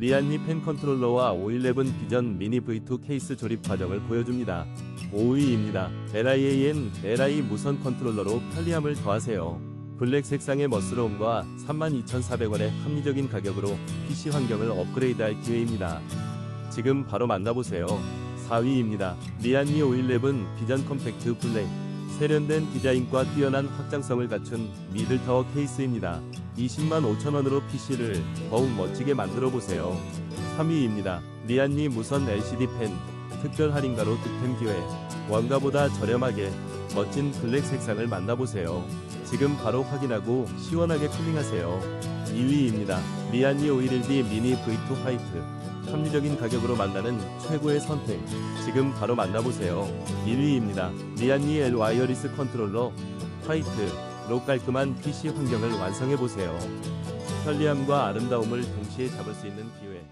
리안리 펜 컨트롤러와 511 비전 미니 V2 케이스 조립 과정을 보여줍니다. 5위입니다. LIAN LI 무선 컨트롤러로 편리함을 더하세요. 블랙 색상의 멋스러움과 32,400원의 합리적인 가격으로 PC 환경을 업그레이드할 기회입니다. 지금 바로 만나보세요. 4위입니다. 리안리 511 비전 컴팩트 블랙 세련된 디자인과 뛰어난 확장성을 갖춘 미들타워 케이스입니다. 20만 5천원으로 PC를 더욱 멋지게 만들어 보세요. 3위입니다. 리안리 무선 LCD 펜 특별 할인가로 득템 기회 원가보다 저렴하게 멋진 블랙 색상을 만나보세요. 지금 바로 확인하고 시원하게 쿨링하세요. 2위입니다. 리안리 511D 미니 V2 화이트 합리적인 가격으로 만나는 최고의 선택. 지금 바로 만나보세요. 1위입니다. 리안리 L 와이어리스 컨트롤러 화이트 로 깔끔한 PC 환경을 완성해보세요. 편리함과 아름다움을 동시에 잡을 수 있는 기회.